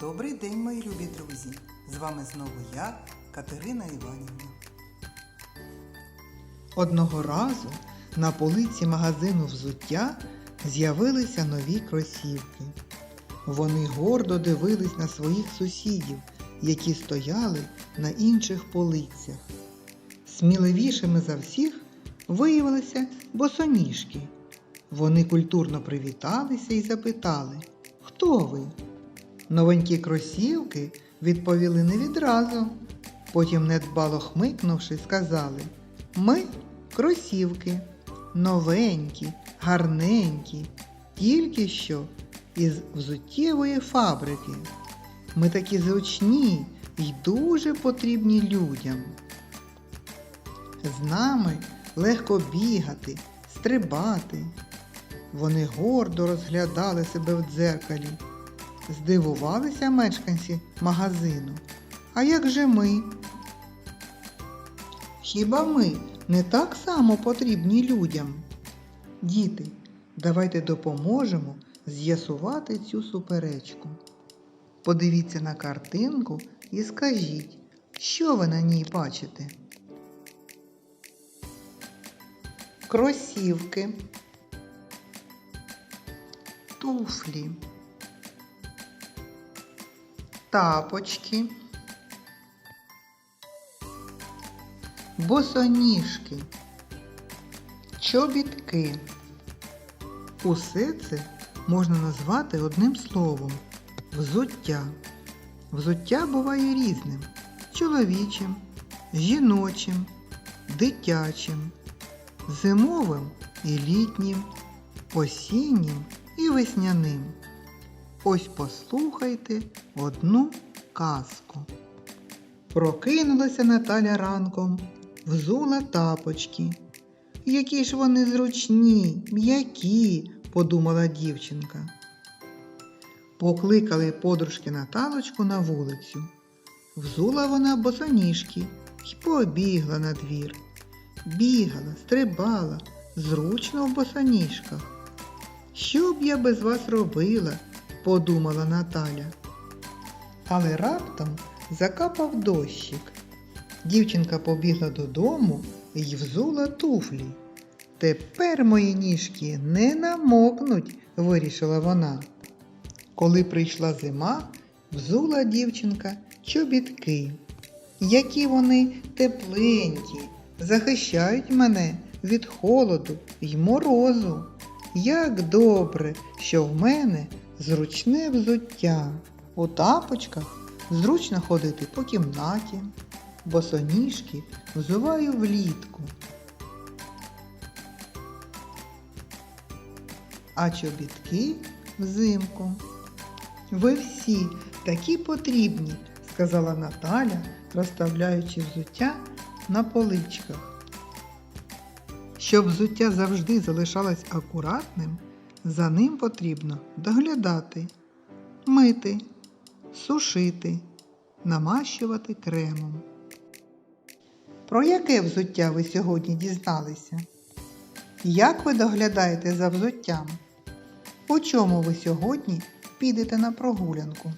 Добрий день, мої любі друзі! З вами знову я, Катерина Іванівна. Одного разу на полиці магазину взуття з'явилися нові кросівки. Вони гордо дивились на своїх сусідів, які стояли на інших полицях. Сміливішими за всіх виявилися босоніжки. Вони культурно привіталися і запитали, хто ви? Новенькі кросівки відповіли не відразу. Потім, недбало хмикнувши, сказали Ми кросівки, новенькі, гарненькі, тільки що із взуттєвої фабрики. Ми такі зручні і дуже потрібні людям. З нами легко бігати, стрибати. Вони гордо розглядали себе в дзеркалі. Здивувалися мешканці магазину. А як же ми? Хіба ми не так само потрібні людям? Діти, давайте допоможемо з'ясувати цю суперечку. Подивіться на картинку і скажіть, що ви на ній бачите? Кросівки, туфлі тапочки, босоніжки, чобітки. Усе це можна назвати одним словом взуття. Взуття буває різним чоловічим, жіночим, дитячим, зимовим і літнім, осіннім і весняним. Ось послухайте одну казку. Прокинулася Наталя ранком, взула тапочки. Які ж вони зручні, м'які, подумала дівчинка. Покликали подружки Наталочку на вулицю. Взула вона босоніжки й побігла на двір. Бігала, стрибала, зручно в босоніжках. Що б я без вас робила? Подумала Наталя. Але раптом закапав дощик. Дівчинка побігла додому і взула туфлі. Тепер мої ніжки не намокнуть, вирішила вона. Коли прийшла зима, взула дівчинка чобітки. Які вони тепленькі, захищають мене від холоду й морозу. Як добре, що в мене зручне взуття. У тапочках зручно ходити по кімнаті, босоніжки взуваю влітку. А чобітки взимку. Ви всі такі потрібні, сказала Наталя, розставляючи взуття на поличках. Щоб взуття завжди залишалось акуратним, за ним потрібно доглядати, мити, сушити, намащувати кремом. Про яке взуття ви сьогодні дізналися? Як ви доглядаєте за взуттям? У чому ви сьогодні підете на прогулянку?